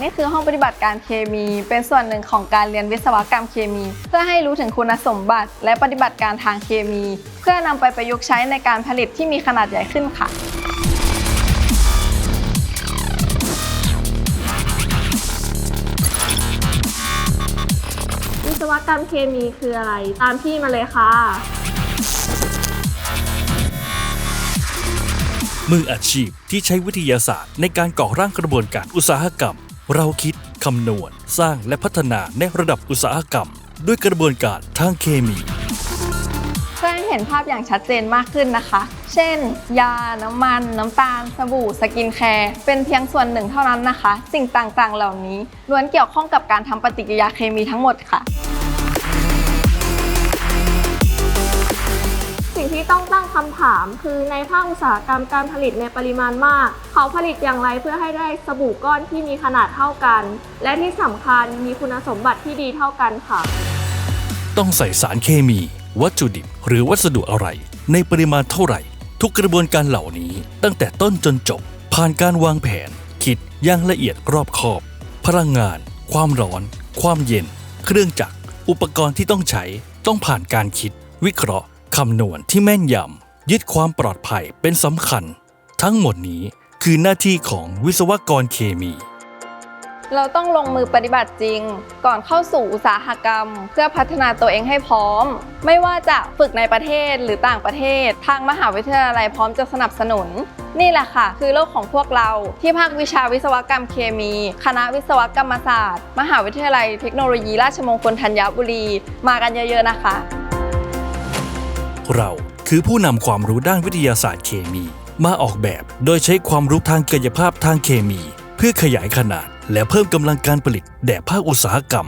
นี่คือห้องปฏิบัติการเคมี เป็นส่วนหนึ่งของการเรียนวิศวกรรมเคมี เพื่อให้รู้ถึงคุณสมบัติ และปฏิบัติการทางเคมี เพื่อนำไปประยุกต์ใช้ในการผลิตที่มีขนาดใหญ่ขึ้นค่ะวิศวกรรมเคมีคืออะไร ตามพี่มาเลยค่ะ มืออาชีพที่ใช้วิทยาศาสตร์ในการก่อร่างกระบวนการอุตสาหกรรม เราคิดคำนวณ สร้างและพัฒนาในระดับอุตสาหกรรม ด้วยกระบวนการทางเคมี เพื่อให้เห็นภาพอย่างชัดเจนมากขึ้นนะคะ เช่น ยา น้ำมัน น้ำตาล สบู่ สกินแคร์ เป็นเพียงส่วนหนึ่งเท่านั้นนะคะ สิ่งต่างๆ เหล่านี้ล้วนเกี่ยวข้องกับการทำปฏิกิริยาเคมีทั้งหมดค่ะ ต้องตั้งคำถาม คือในภาคอุตสาหกรรมการผลิตในปริมาณมาก เขาผลิตอย่างไรเพื่อให้ได้สบู่ก้อนที่มีขนาดเท่ากัน และที่สำคัญมีคุณสมบัติที่ดีเท่ากันค่ะ ต้องใส่สารเคมี วัตถุดิบ หรือวัสดุอะไร ในปริมาณเท่าไหร่ ทุกกระบวนการเหล่านี้ ตั้งแต่ต้นจนจบ ผ่านการวางแผน คิดอย่างละเอียดรอบคอบ พลังงาน ความร้อน ความเย็น เครื่องจักรอุปกรณ์ที่ต้องใช้ต้องผ่านการคิด วิเคราะห์ คำนวณที่แม่นยำยึดความปลอดภัยเป็นสำคัญ ทั้งหมดนี้คือหน้าที่ของวิศวกรเคมี เราต้องลงมือปฏิบัติจริง ก่อนเข้าสู่อุตสาหกรรม เพื่อพัฒนาตัวเองให้พร้อม ไม่ว่าจะฝึกในประเทศหรือต่างประเทศ ทางมหาวิทยาลัยพร้อมจะสนับสนุน นี่แหละค่ะ คือโลกของพวกเราที่ภาควิชาวิศวกรรมเคมี คณะวิศวกรรมศาสตร์ มหาวิทยาลัยเทคโนโลยีราชมงคลธัญบุรี มากันเยอะๆนะคะ เราคือผู้นำความรู้ด้านวิทยาศาสตร์เคมี มาออกแบบโดยใช้ความรู้ทางกายภาพทางเคมี เพื่อขยายขนาด และเพิ่มกำลังการผลิตแด่ภาคอุตสาหกรรม